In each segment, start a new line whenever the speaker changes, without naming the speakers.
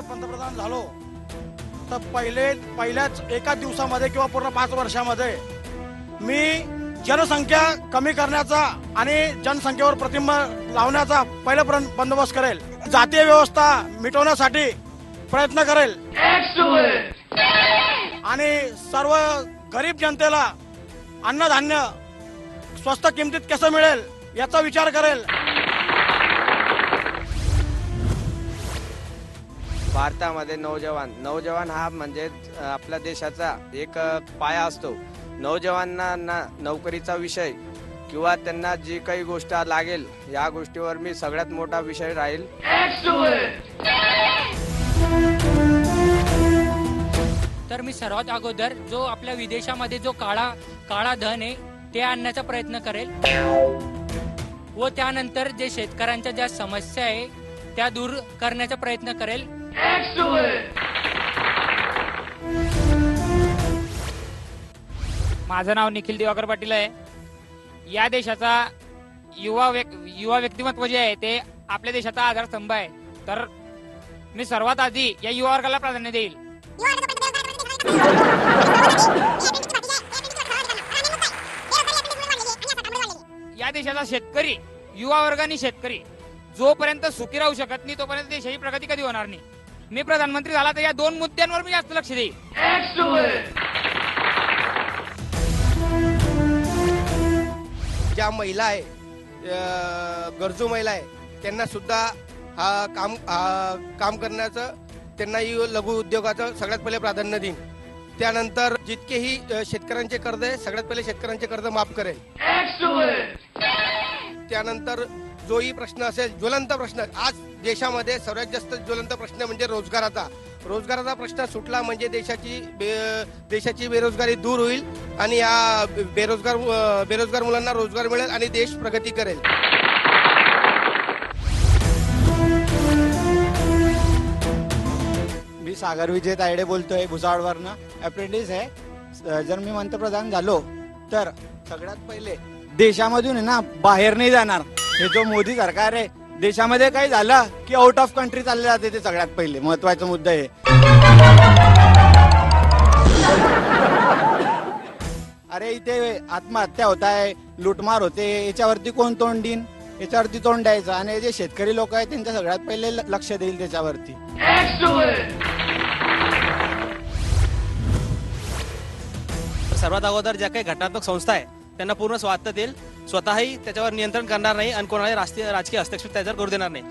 झालो तर पहिले पहिल्याच एका दिवसामध्ये किंवा पूर्ण पाच वर्षामध्ये मी जनसंख्या कमी करण्याचा आणि जनसंख्येवर प्रतिंब लावण्याचा पहिला बंदोबस्त करेल. जातीय व्यवस्था मिटवण्यासाठी प्रयत्न करेल. आणि सर्व गरीब जनतेला अन्नधान्य स्वस्त किमतीत कसं मिळेल याचा विचार करेल.
भारतामध्ये नौजवान नौजवान हा म्हणजे आपल्या देशाचा एक पाया असतो. नौजवानांना नोकरीचा विषय किंवा त्यांना जी काही गोष्ट लागेल या गोष्टीवर मी सगळ्यात मोठा विषय राहील.
तर मी सर्वात अगोदर जो आपल्या विदेशामध्ये जो काळा काळा धन आहे ते आणण्याचा प्रयत्न करेल. व त्यानंतर जे शेतकऱ्यांच्या ज्या समस्या आहे त्या दूर करण्याचा प्रयत्न करेल.
माझं नाव निखिल दिवाकर पाटील आहे. या देशाचा युवा व्यक- युवा व्यक्तिमत्व जे आहे ते आपल्या देशाचा आधारस्तंभ आहे. तर मी सर्वात आधी या युवा वर्गाला प्राधान्य देईल. या देशाचा शेतकरी युवा वर्ग आणि शेतकरी जोपर्यंत सुखी राहू शकत नाही तोपर्यंत देशाची प्रगती कधी होणार नाही. मी प्रधानमंत्री झाला तर या दोन मुद्द्यांवर मी जास्त लक्ष देईल
ज्या महिला आहे गरजू महिला आहे त्यांना सुद्धा हा काम हा काम करण्याचं त्यांनाही लघु उद्योगाचं सगळ्यात पहिले प्राधान्य देईन. त्यानंतर जितकेही शेतकऱ्यांचे कर्ज आहे सगळ्यात पहिले शेतकऱ्यांचे कर्ज माफ करेल त्यानंतर जोही प्रश्न असेल ज्वलंत प्रश्न. आज देशामध्ये सर्वात जास्त ज्वलंत प्रश्न म्हणजे रोजगाराचा. रोजगाराचा प्रश्न सुटला म्हणजे देशाची बे- देशाची बेरोजगारी दूर होईल आणि या बेरोजगार बेरोजगार मुलांना रोजगार मिळेल आणि देश प्रगती करेल.
मी सागर विजय तायडे बोलतोय भुसावळवरनं. अप्रेंटिस आहे. जर मी पंतप्रधान झालो तर सगळ्यात पहिले देशामधून आहे ना बाहेर नाही जाणार. हे जो मोदी सरकार आहे देशामध्ये काही झालं की आउट ऑफ कंट्री चालले जाते ते सगळ्यात पहिले. महत्त्वाचा मुद्दा आहे. अरे इथे आत्महत्या होत आहे लुटमार होते याच्यावरती कोण तोंड देईन? याच्यावरती तोंड द्यायचं. आणि जे शेतकरी लोक आहेत त्यांच्या सगळ्यात पहिले लक्ष देईल त्याच्यावरती.
सर्वात अगोदर ज्या काही घटनात्मक संस्था आहे त्यांना पूर्ण स्वायत्त देईल. स्वतःही त्याच्यावर नियंत्रण करणार नाही आणि कोणालाही राष्ट्रीय राजकीय हस्तक्षेप त्याच्यावर करू देणार नाही.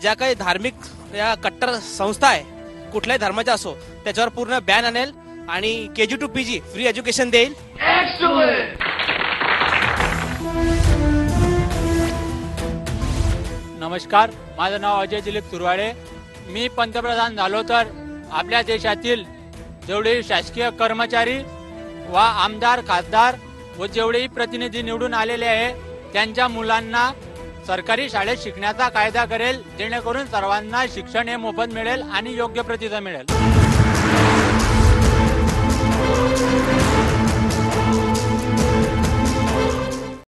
ज्या काही धार्मिक या कट्टर संस्था आहे कुठल्याही धर्माच्या असो त्याच्यावर पूर्ण बॅन आणेल आणि K G to P G free education देईल.
नमस्कार माझं नाव अजय दिलीप तुरवाडे. मी पंतप्रधान झालो तर आपल्या देशातील जेवढे शासकीय कर्मचारी वा आमदार खासदार व जेवढेही प्रतिनिधी निवडून आलेले आहे त्यांच्या मुलांना सरकारी शाळेत शिकण्याचा कायदा करेल जेणेकरून सर्वांना शिक्षण हे मोफत मिळेल आणि योग्य प्रतीचं मिळेल.